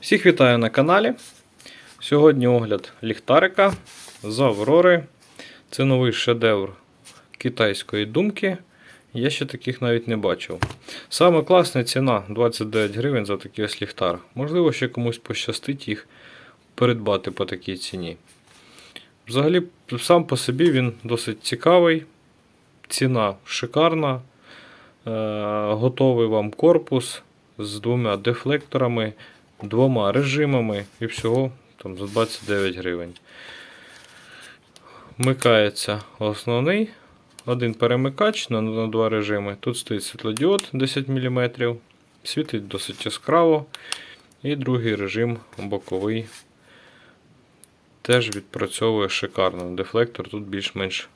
Всіх вітаю на каналі. Сьогодні огляд ліхтарика з Аврори. Це новий шедевр китайської думки. Я ще таких навіть не бачив. Саме класна ціна 29 гривень за такий ось ліхтар. Можливо, ще комусь пощастить їх придбати по такій ціні. Взагалі, сам по собі він досить цікавий. Ціна шикарна. Е, готовий вам корпус з двома дефлекторами, двома режимами і всього там, за 29 гривень. Вмикається основний. Один перемикач на, на два режими. Тут стоїть світлодіод 10 мм, світить досить яскраво. І другий режим боковий теж відпрацьовує шикарно. Дефлектор тут більш-менш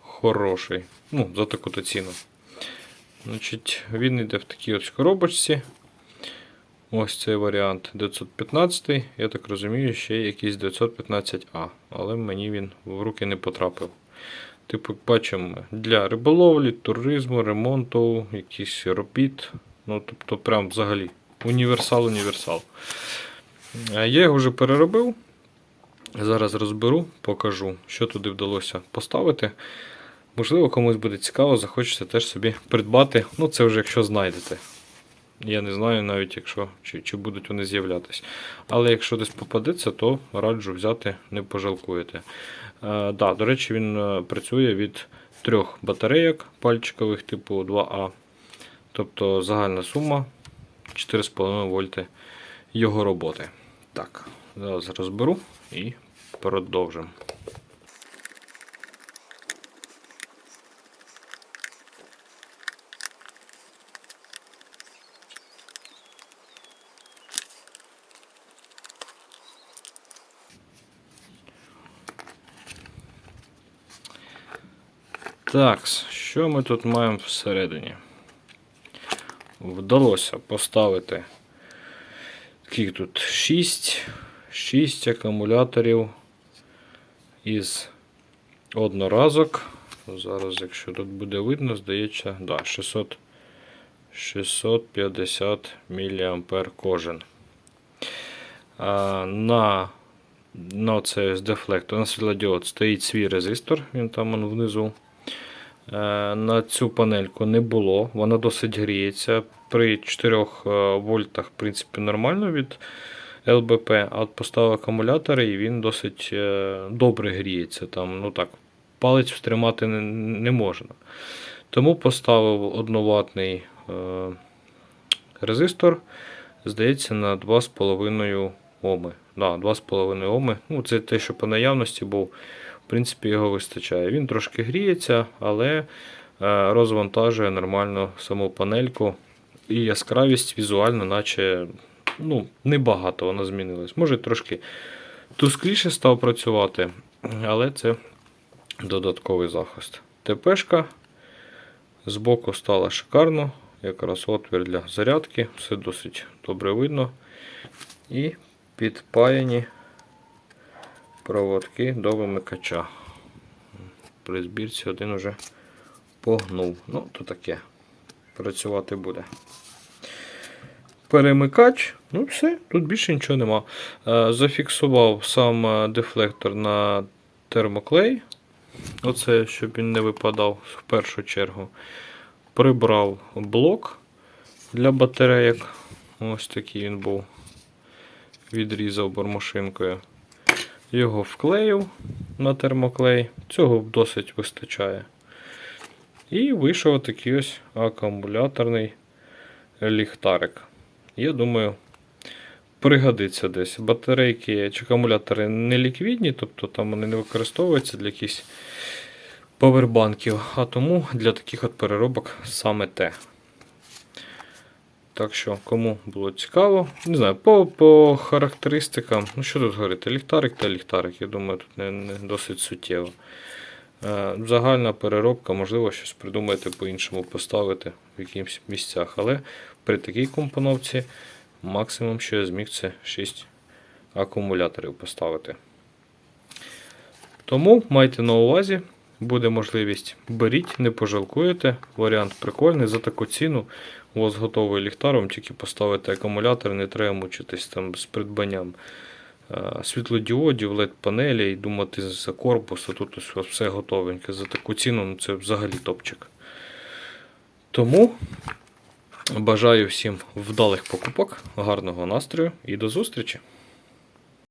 хороший. Ну, за таку-то ціну. Значить, Він йде в такій ось коробочці. Ось цей варіант 915. Я так розумію, ще якийсь 915А, але мені він в руки не потрапив. Типу, бачимо для риболовлі, туризму, ремонту, якийсь робіт. Ну, тобто, прям взагалі універсал-універсал. Я його вже переробив. Зараз розберу, покажу, що туди вдалося поставити. Можливо, комусь буде цікаво, захочеться теж собі придбати. Ну, це вже якщо знайдете. Я не знаю навіть, якщо, чи, чи будуть вони з'являтися. Але якщо десь попадеться, то раджу взяти, не пожалкуєте. Е, да, до речі, він е, працює від трьох батарейок пальчикових типу 2А. Тобто загальна сума 4,5 вольти його роботи. Так, зараз розберу і продовжимо. Так, що ми тут маємо всередині? Вдалося поставити таких тут 6, 6 акумуляторів із одноразок. Зараз, якщо тут буде видно, здається, да, 600, 650 мА кожен. А, на на цей ось дефлектор, на світлодіод стоїть свій резистор, він там он внизу. Е, на цю панельку не було, вона досить гріється. При 4 вольтах в принципі, нормально від ЛБП, а от поставив акумулятори і він досить е, добре гріється. Там, ну так, Палець втримати не, не можна. Тому поставив одноватний е, резистор, здається, на 2,5 Оми. Да, 2,5 Оми. Ну, Це те, що по наявності був принципі, його вистачає. Він трошки гріється, але е, розвантажує нормально саму панельку. І яскравість візуально, наче ну, небагато вона змінилась. Може трошки тускліше став працювати, але це додатковий захист. ТПшка збоку стала шикарно. Якраз отвір для зарядки, все досить добре видно. І підпаяні проводки до вимикача. При збірці один уже погнув. Ну, то таке. Працювати буде. Перемикач, ну все, тут більше нічого нема. Е, зафіксував сам е, дефлектор на термоклей. Оце, щоб він не випадав в першу чергу. Прибрав блок для батарейок. Ось такий він був. Відрізав бормошинкою. Його вклеїв на термоклей, цього досить вистачає. І вийшов такий ось акумуляторний ліхтарик. Я думаю, пригодиться десь. Батарейки чи акумулятори не ліквідні, тобто там вони не використовуються для якихось повербанків, а тому для таких от переробок саме те. Так що, кому було цікаво, не знаю, по по характеристикам, ну що тут говорити, ліхтарик та ліхтарик, я думаю, тут не, не досить суттєво. Е, загальна переробка, можливо, щось придумаєте по-іншому поставити в якихось місцях. Але при такій компоновці максимум, що я зміг, це 6 акумуляторів поставити. Тому майте на увазі, буде можливість, беріть, не пожалкуєте. Варіант прикольний за таку ціну. У вас готовий ліхтар, вам тільки поставити акумулятор, не треба мучитись там з придбанням е, світлодіодів, led панелі і думати за корпус. А тут ось все готовеньке. За таку ціну ну, це взагалі топчик. Тому бажаю всім вдалих покупок, гарного настрою і до зустрічі!